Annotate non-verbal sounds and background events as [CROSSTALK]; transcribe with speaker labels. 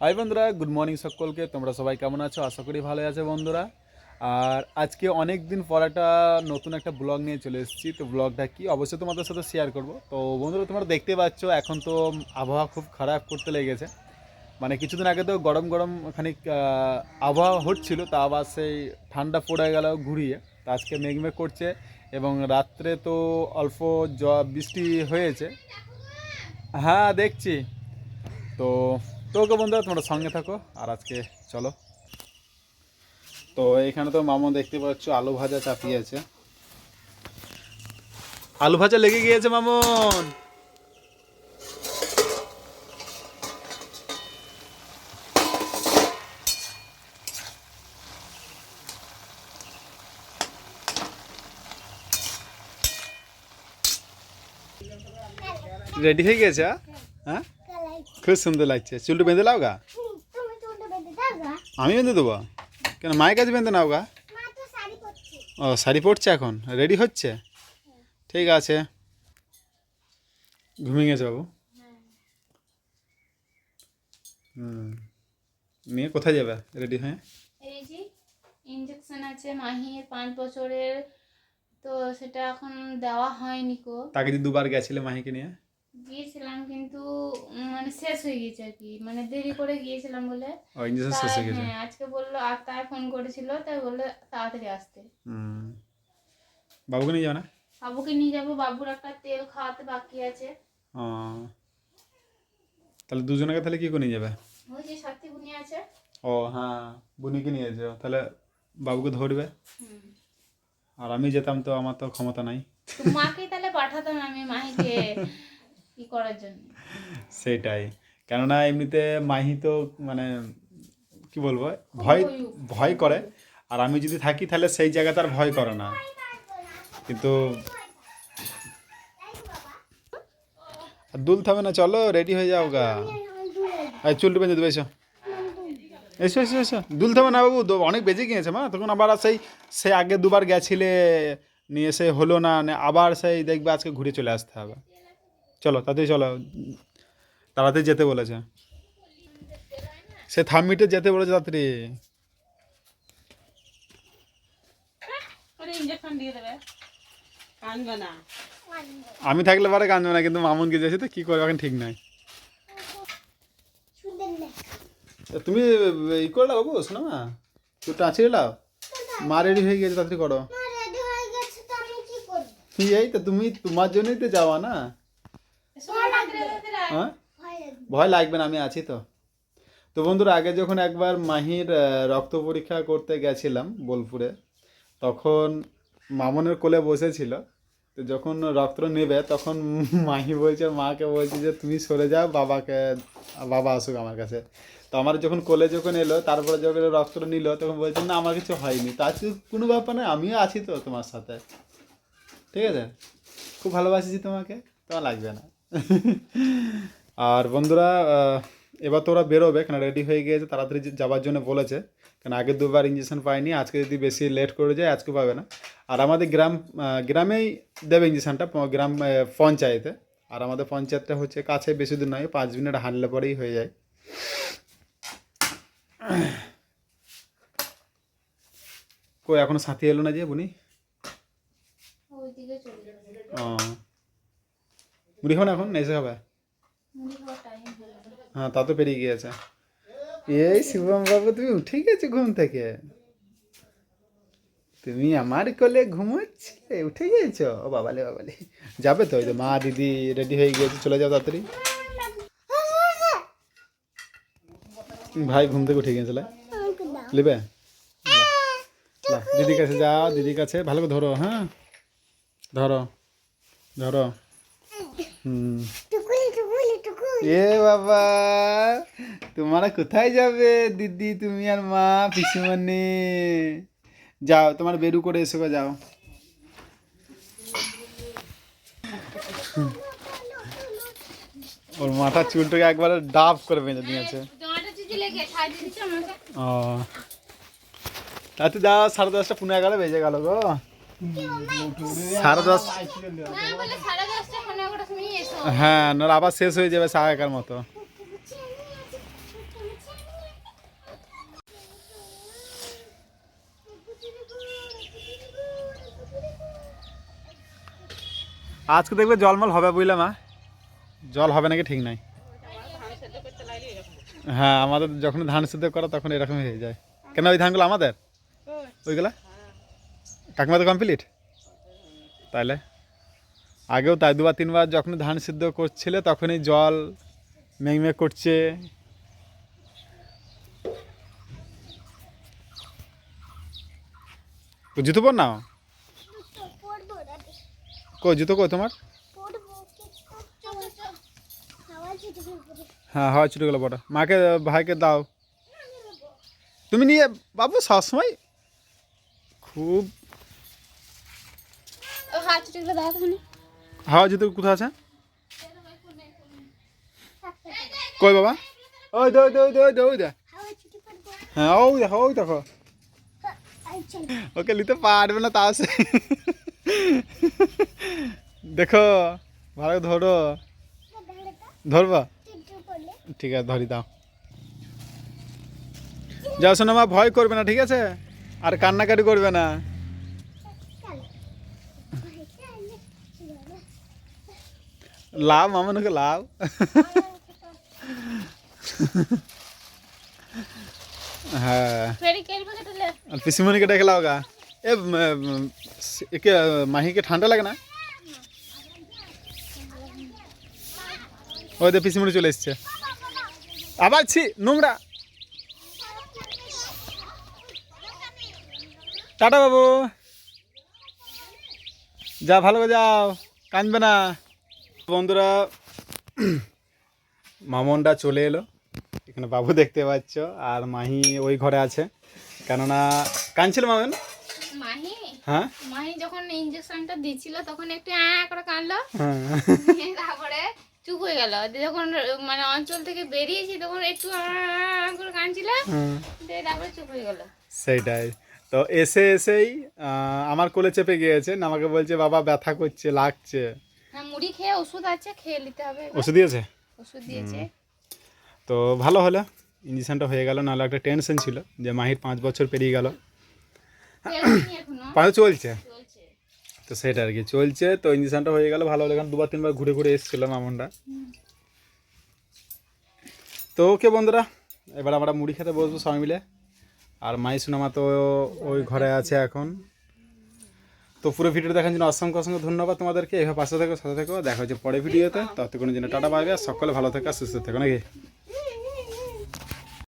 Speaker 1: High বন্ধুরা good morning সকলকে। তোমরা সবাই কেমন আছো? আশা করি ভালো আছে বন্ধুরা। আর আজকে অনেক দিন পর একটা নতুন একটা ব্লগ নিয়ে চলে এসেছি। তো ব্লগটা কি? অবশ্যই তোমাদের সাথে শেয়ার করব। তো বন্ধুরা, তোমরা দেখতে পাচ্ছ, এখন তো আবহাওয়া খুব খারাপ করতে লেগেছে। মানে কিছুদিন আগে তো গরম গরম খানিক আবহাওয়া হচ্ছিল, তা আবার সেই ঠান্ডা পড়ে গেল ঘুরিয়ে। তা আজকে মেঘমেঘ করছে এবং রাত্রে তো অল্প জ, বৃষ্টি হয়েছে। হ্যাঁ দেখছি। তো তো ওকে বন্ধুরা, তোমরা সঙ্গে থাকো আর আজকে চলো। তো এখানে তো মামু দেখতে পাচ্ছ, আলু ভাজা চাপিয়েছে। আলু ভাজা লেগে গিয়েছে মামুন। রেডি হয়ে গেছে হ্যাঁ? খুব সুন্দর লাগছে চুলটু বেঁধে লাও গা আমি বেঁধে দেবো কেন মায়ের কাছে বেঁধে নাও গা
Speaker 2: শাড়ি পরছে
Speaker 1: ও শাড়ি পরছে এখন রেডি হচ্ছে ঠিক আছে ঘুমিয়ে গেছে বাবু হুম নিয়ে কোথায় যাবে রেডি হয়ে
Speaker 3: এই যে ইঞ্জেকশন আছে মাহির পাঁচ বছরের তো সেটা এখন দেওয়া হয়নি কো
Speaker 1: তাকে যে দুবার গেছিলে মাহিকে নিয়ে
Speaker 3: গিয়েছিলাম কিন্তু মানে শেষ হয়ে গেছে আর কি। মানে দেরি করে গিয়েছিলাম বলে।
Speaker 1: ইঞ্জেকশন শেষ হয়ে গেছে।
Speaker 3: হ্যাঁ আজকে বলল আর তাই ফোন করেছিল তাই বলল তাড়াতাড়ি আসতে।
Speaker 1: হুম। বাবুকে নিয়ে যাবে না?
Speaker 3: বাবুকে নিয়ে যাব বাবুর একটা তেল খাওয়াতে বাকি আছে।
Speaker 1: ও। তাহলে দুজনকে তাহলে কি করে নিয়ে যাবে?
Speaker 3: ওই যে সাথী বুনি আছে।
Speaker 1: ও হ্যাঁ বুনিকে নিয়ে যাও। তাহলে বাবুকে ধরবে। আর আমি যেতাম তো আমার তো ক্ষমতা নাই।
Speaker 3: মাকে তাহলে পাঠাতাম আমি মাহিকে। [LAUGHS] কি করার জন্য?
Speaker 1: সেটাই। কেননা এমনিতে মাহি তো মানে কি বলব ভয় ভয় করে। আর আমি যদি থাকি তাহলে সেই জায়গাতে আর ভয় করে না। কিন্তু দুলতে হবে না চলো রেডি হয়ে যাও গা। চুলটা বেঁধে দেবে এসো। এসো এসো এসো। দুলতে হবে না বাবু অনেক বেজে গিয়েছে মা। তখন আবার সেই সে আগে দুবার গেছিলে নিয়ে সে হলো না নে আবার সেই দেখবে আজকে ঘুরে চলে আসতে হবে। চলো তাড়াতাড়ি চলো। তাড়াতাড়ি যেতে বলেছে। সে থামিটে যেতে বলেছে তাড়াতাড়ি।
Speaker 4: ইঞ্জেকশন দিয়ে দেবে। কানবে না।
Speaker 1: আমি থাকলে পরে কাঁদবে না কিন্তু মামুনকে যেছে তো কী করবে? এখন ঠিক নাই। তা তুমি ই করে লাও বাবু শোনো মা চুলটা আঁচিয়ে লাও। মা রেডি হয়ে গেছে তাড়াতাড়ি করো।
Speaker 2: মা রেডি হয়ে গেছে তো আমি কি করব?
Speaker 1: এই তো তুমি তোমার জন্যই তো যাওয়া না। হ্যাঁ?
Speaker 2: ভয় লাগবে।
Speaker 1: না আমি আছি তো। তো বন্ধুরা আগে যখন একবার মাহির রক্ত পরীক্ষা করতে গেছিলাম বোলপুরে তখন মামনের কোলে বসেছিল। তো যখন রক্ত নেবে তখন মাহি বলছে মাকে বলছে যে তুমি সরে যাও বাবাকে বাবা আসুক আমার কাছে। তো আমার যখন কোলে যখন এলো তারপরে যখন রক্ত নিল তখন বলছে না আমার কিছু হয়নি। তার কোনো ব্যাপার নয় আমিও আছি তো তোমার সাথে। ঠিক আছে? খুব ভালোবাসিছি তোমাকে তোমার লাগবে না। আর বন্ধুরা এবার তো ওরা বেরোবে কেন রেডি হয়ে গিয়েছে তাড়াতাড়ি যাওয়ার জন্য বলেছে। কেন আগে দুবার ইঞ্জেকশন পায়নি আজকে যদি বেশি লেট করে যায় আজকে পাবে না। আর আমাদের গ্রাম গ্রামেই দেবে ইঞ্জেকশনটা গ্রাম পঞ্চায়েতে। আর আমাদের পঞ্চায়েতটা হচ্ছে কাছে বেশি দূর নয় পাঁচ মিনিট হাঁটলে পরেই হয়ে যায়। কই এখনও সাথী এলো না যে বুনি? ও। মুড়ি খাবে না এখন, এসে খাবে
Speaker 3: হয়ে,
Speaker 1: তা তো পেরিয়ে গিয়েছে। এই শিবম বাবু তুমি উঠে গেছো ঘুম থেকে? তুমি আমার কোলে ঘুমোচ্ছিলে, উঠে গিয়েছো? ও বাবালে বাবালে। যাবে তো, ওই মা, দিদি রেডি হয়ে গিয়েছে, চলে যাও তাড়াতাড়ি। ভাই, ঘুম থেকে উঠে গিয়েছিল নেবে দিদির কাছে যাও, দিদির কাছে। ভালো করে ধরো হ্যাঁ? ধরো ধরো। এ বাবা তোমরা কোথায় যাবে দিদি তুমি আর মা পিসিমণি? যাও তোমার বেরু করে এসো গো, যাও। ওর মাথার চুলটাকে একবারে ডাব করে বেঁধে দিয়েছে।
Speaker 3: সাজিয়ে
Speaker 1: ও। রাতে যাও সাড়ে দশটা পনেরো এগারো বেজে গেল গো। সাড়ে দশ হ্যাঁ আবার শেষ হয়ে যাবে সাহায্যের মতো। আজকে দেখবে জলমল হবে বুঝলে মা। জল হবে নাকি ঠিক নাই? হ্যাঁ আমাদের যখন ধান সেদ্ধ করা তখন এরকম হয়ে যায়। কেন ওই ধানগুলো আমাদের? ওইগুলা? কাকিমাদের কমপ্লিট তাহলে আগেও তাই, দুবার তিনবার যখন ধান সিদ্ধ করছিলে তখনই জল মেঘ মেঘ করছে জুতো পর না কই, জুতো কো তোমার?
Speaker 2: ছুটে
Speaker 1: হ্যাঁ হাওয়া ছুটে গেলো বড়। মাকে, ভাইকে দাও। তুমি নিয়ে, বাবু, সবসময়? খুব
Speaker 3: ছুটিগুলো দাও
Speaker 1: হাওয়া জুতো কোথায় আছে? কই বাবা? ওই দে দে দে দে, ওই দে। হ্যাঁ ওই দেখো ওই দেখো। ওকে নিতে পারবে না তাও সে দেখো, ভালো ধরো। ধরবা? ঠিক আছে, ধরি দাও। যাও শোনো মা ভয় করবে না, ঠিক আছে? আর কান্নাকাটি করবে না। লাভ মামনকে লাভ? হ্যাঁ। পিসিমণিকে ডেকে লাও গা। এ একে, মাহিকে ঠান্ডা লাগে না? ওই দে, পিসিমণি চলে এসছে। আবার ছি, নোংরা। টাটা বাবু। যা, ভালো যাও। কাঁদবে না। বন্ধুরা মামনটা চলে এলো। এখানে বাবু দেখতে পাচ্ছ আর মাহি ওই ঘরে আছে। কেননা কাঁদছিল মামন?
Speaker 3: মাহি?
Speaker 1: হ্যাঁ?
Speaker 3: মাহি যখন তখন একটু আ করে কাঁদলো
Speaker 1: হ্যাঁ।
Speaker 3: তারপরে চুপ হয়ে গেল। যখন মানে অঞ্চল থেকে বেরিয়েছি তখন একটু করে
Speaker 1: হ্যাঁ,
Speaker 3: তারপরে চুপ হয়ে গেল।
Speaker 1: সেইটাই। তো এসে এসেই আমার কোলে চেপে গিয়েছে। আমাকে বলছে বাবা ব্যথা করছে লাগছে।
Speaker 3: হ্যাঁ মুড়ি খেয়ে ওষুধ আছে খেয়ে নিতে হবে
Speaker 1: ওষুধ দিয়েছে?
Speaker 3: ওষুধ দিয়েছে।
Speaker 1: তো ভালো হলো ইঞ্জেকশনটা হয়ে গেল নাহলে একটা টেনশন ছিল যে মাহির পাঁচ বছর পেরিয়ে গেল। পাঁচ চলছে?
Speaker 3: চলছে।
Speaker 1: তো সেটা আর কি চলছে তো ইঞ্জেকশনটা হয়ে গেল ভালো হলো কারণ দুবার তিনবার ঘুরে ঘুরে এসেছিল মামনটা। তো ওকে বন্ধুরা এবার আমরা মুড়ি খেতে বসবো সবাই মিলে। আর মাই সুনামা তো ওই ঘরে আছে এখন। তো পুরো ভিডিও দেখার জন্য অসংখ্য অসংখ্য ধন্যবাদ তোমাদেরকে। এভাবে পাশে থেকো, সাথে থেকো। দেখা হচ্ছে পরে ভিডিওতে। ততক্ষণের জন্য টাটা পাবে সকলে ভালো থাকা, সুস্থ থাকো, নাকি?